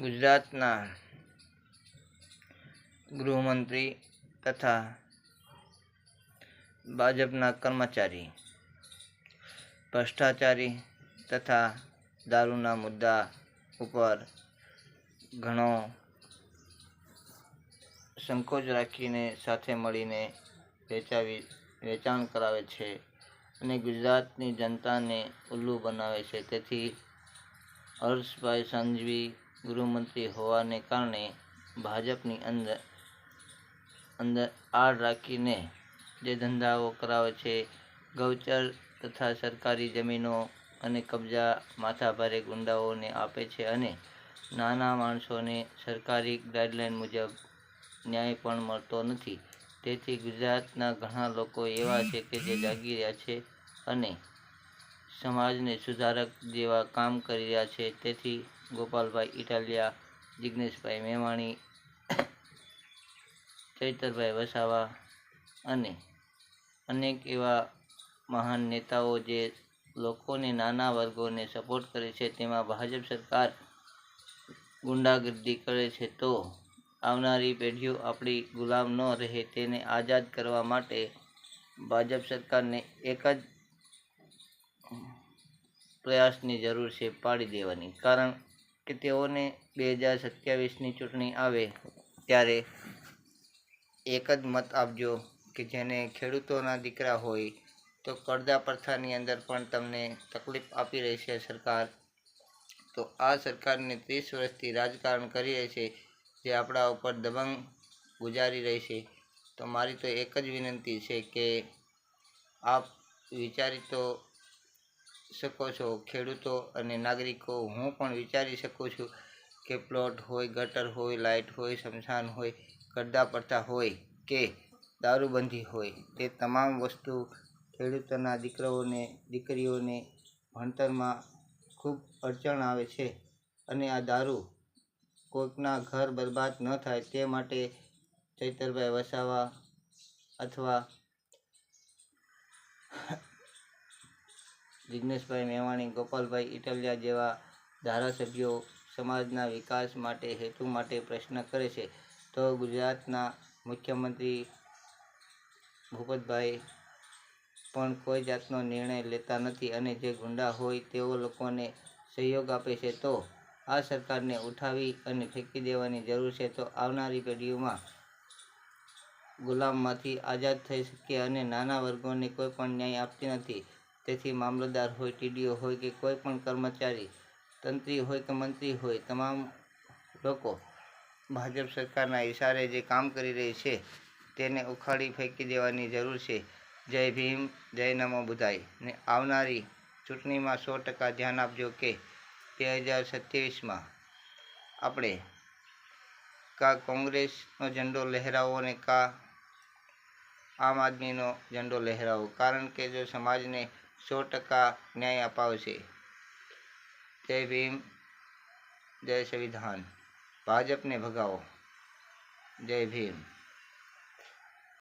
ગુજરાતના ગૃહમંત્રી તથા ભાજપના કર્મચારી, ભ્રષ્ટાચારી તથા દારૂના મુદ્દા ઉપર ઘણો સંકોચ રાખીને સાથે મળીને વેચાવી, વેચાણ કરાવે છે અને ગુજરાતની જનતાને ઉલ્લુ બનાવે છે. તેથી હર્ષભાઈ સંઘવી ગૃહમંત્રી હોવાને કારણે ભાજપની અંદર અંદર આડ રાખીને જે ધંધાઓ કરાવે છે, ગૌચર તથા સરકારી જમીનો અને કબજા માથાભારે ગુંડાઓને આપે છે અને નાના માણસોને સરકારી ગાઈડલાઈન મુજબ ન્યાય પણ મળતો નથી. તેથી ગુજરાતના ઘણા લોકો એવા છે કે જે જાગી રહ્યા છે અને સમાજને સુધારક જેવા કામ કરી રહ્યા છે. તેથી ગોપાલભાઈ ઇટાલિયા, જિગ્નેશભાઈ મેવાણી, ચૈતરભાઈ વસાવા અને અનેક એવા મહાન નેતાઓ જે લોકોને નાના વર્ગોને સપોર્ટ કરે છે, તેમાં ભાજપ સરકાર ગુંડાગર્દી કરે છે. તો આવનારી પેઢીઓ આપણી ગુલામ ન રહે, તેને આઝાદ કરવા માટે ભાજપ સરકારને એક જ પ્રયાસની જરૂર છે પાડી દેવાની. કારણ કે તેઓને બે હજાર સત્યાવીસની ચૂંટણી આવે ત્યારે એક જ મત આપજો કે જેને ખેડૂતોના દીકરા હોય તો પડદા પ્રથાની અંદર પણ તમને તકલીફ આપી રહી છે સરકાર. તો આ સરકારને ત્રીસ વર્ષથી રાજકારણ કરી રહી છે, જે આપણા ઉપર દબંગ ગુજારી રહી છે. તો મારી તો એક જ વિનંતી છે કે આપ વિચારી તો શકો છો ખેડૂતો અને નાગરિકો. હું પણ વિચારી શકું છું કે પ્લોટ હોય, ગટર હોય, લાઇટ હોય સમશાન હોય ગરડા પડતા હોય કે દારૂબંધી હોય, તે તમામ વસ્તુ ખેડૂતોના દીકરાઓને, દીકરીઓને ભણતરમાં ખૂબ અડચણ આવે છે અને આ દારૂ કોઈકના ઘર બરબાદ ન થાય તે માટે ચૈતરભાઈ વસાવા અથવા જિગ્નેશભાઈ મેવાણી, ગોપાલભાઈ ઇટલિયા જેવા ધારાસભ્યો સમાજના વિકાસ માટે, હેતુ માટે પ્રશ્ન કરે છે. તો ગુજરાતના મુખ્યમંત્રી ભૂપતભાઈ પણ કોઈ જાતનો નિર્ણય લેતા નથી અને જે ગુંડા હોય તેઓ લોકોને સહયોગ આપે છે. તો આ સરકારને ઉઠાવી અને ફેંકી દેવાની જરૂર છે. તો આવનારી પેઢીઓમાં ગુલામમાંથી આઝાદ થઈ શકીએ અને નાના વર્ગોને કોઈ પણ ન્યાય આપતી નથી. તેથી મામલતદાર હોય, ટીડીઓ હોય કે કોઈ પણ કર્મચારી, તંત્રી હોય કે મંત્રી હોય, તમામ લોકો ભાજપ સરકારના ઇશારે જે કામ કરી રહી છે તેને ઉખાડી ફેંકી દેવાની જરૂર છે. જય ભીમ, જય નમો બુધાય ને આવનારી ચૂંટણીમાં સો ટકા ધ્યાન આપજો કે બે હજાર સત્યાવીસમાં આપણે કા કોંગ્રેસનો ઝંડો લહેરાવો અને કા આમ આદમીનો ઝંડો લહેરાવો. કારણ કે જો સમાજને સો ટકા ન્યાય અપાવશે. જય ભીમ જય સંવિધાન. ભાજપને ભગાવો. જય ભીમ.